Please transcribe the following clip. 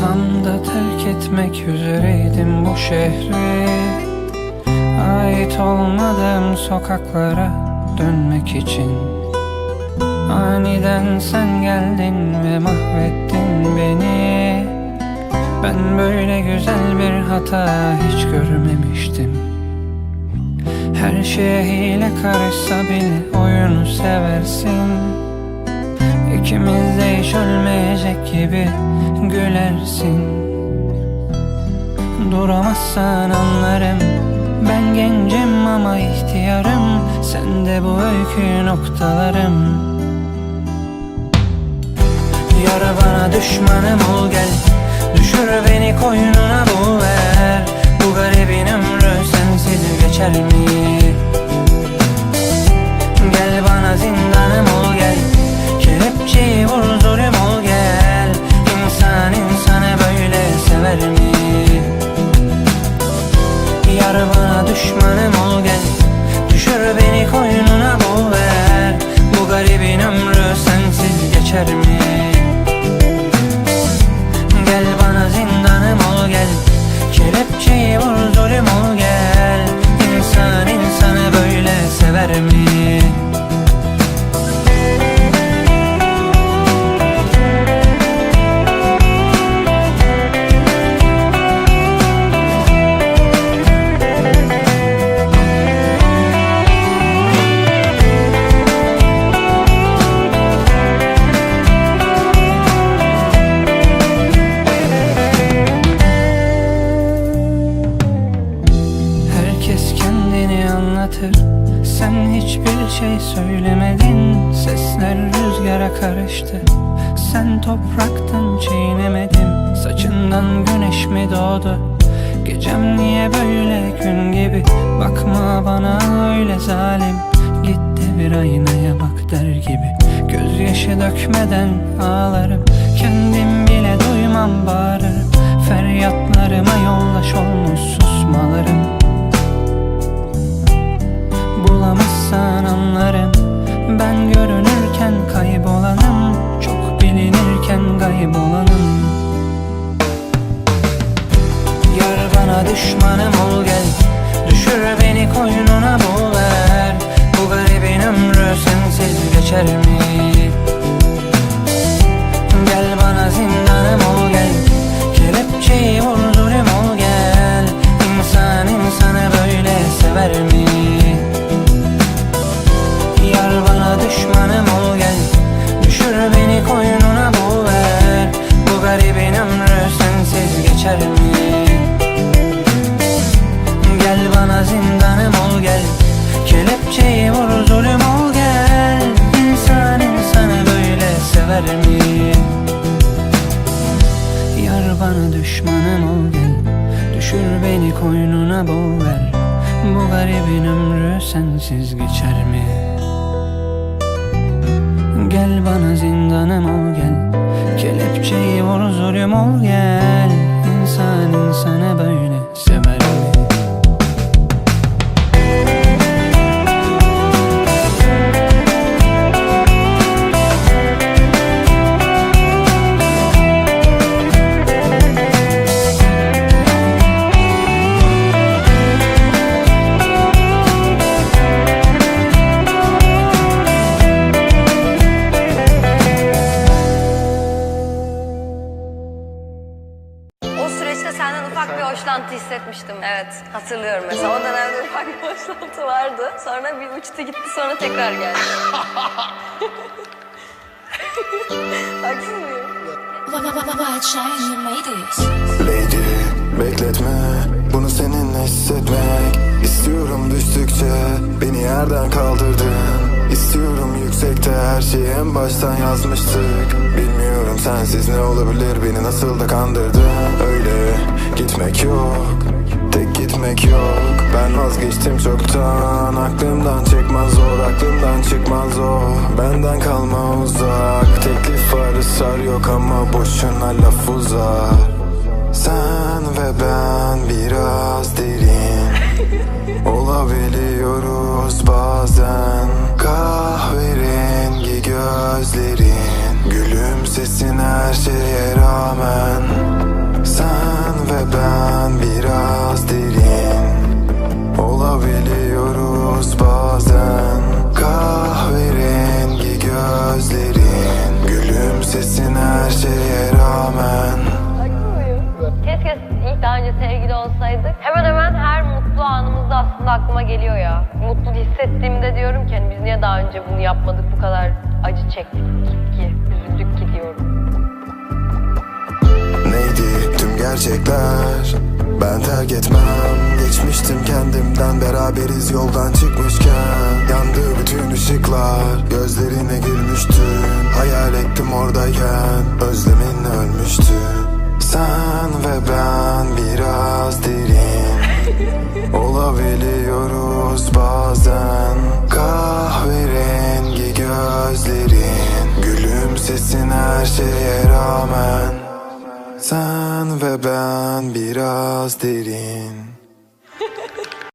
Tam da terk etmek üzereydim bu şehri. Ait olmadığım sokaklara dönmek için. Aniden sen geldin ve mahvettin beni. Ben böyle güzel bir hata hiç görmemiştim. Her şeye hile karışsa bile oyunu seversin İkimiz de hiç ölmeyecek gibi gülersin. Duramazsan anlarım. Ben gencim ama ihtiyarım. Sen de bu öykü noktalarım. Yara bana düşmanım ol gel. Düşür beni koynuna bu ver. Bu garibin ömrü sensiz geçer mi? Şey söylemedin. Sesler rüzgara karıştı. Sen topraktın çiğnemedim Saçından güneş mi doğdu? Gecem niye böyle gün gibi? Bakma bana öyle zalim. Git de bir aynaya bak der gibi. Gözyaşı dökmeden ağlarım. Kendim bile duymam bağırırım. Feryatlarıma yoldaş olmuş düşmanım ol gel Düşür beni koynuna boğar Bu garibin ömrü sensiz geçer mi? Bana zindanım ol gel. Kelepçeyi vur zulüm ol gel. İnsan insanı böyle sever mi? Yar bana düşmanım ol gel. Düşür beni koynuna boğar Bu garibin ömrü sensiz geçer mi? Gel bana zindanım ol gel. Kelepçeyi vur zulüm ol gel. İnsan insanı böyle sever süreçte senden ufak bir hoşlantı hissetmiştim. Evet, hatırlıyorum mesela. O dönemde ufak bir hoşlantı vardı. Sonra bir uçtu gitti, sonra tekrar geldi. Haksız mıyım? Lady bekletme bunu seninle hissetmek İstiyorum düştükçe beni yerden kaldırdın İstiyorum yüksekte her şeyi en baştan yazmıştık. Bilmiyorum sensiz ne olabilir beni nasıl da kandırdın Öyle gitmek yok tek gitmek yok. Ben vazgeçtim çoktan aklımdan çıkmaz o aklımdan çıkmaz o Benden kalma uzak teklif var ısrar yok ama boşuna laf uzar Gülümsesin her şeye rağmen aslında aklıma geliyor ya. Mutlu hissettiğimde diyorum ki hani biz niye daha önce bunu yapmadık bu kadar acı çektik ki, üzüldük ki diyorum. Neydi tüm gerçekler? Ben terk etmem. Geçmiştim kendimden beraberiz yoldan çıkmışken. Yandı bütün ışıklar Gözlerine gülmüştün Hayal ettim oradayken Özlemin ölmüştü. Sen ve ben biraz derin Olabiliyoruz bazen. Kahverengi gözlerin Gülümsesin her şeye rağmen. Sen ve ben biraz derin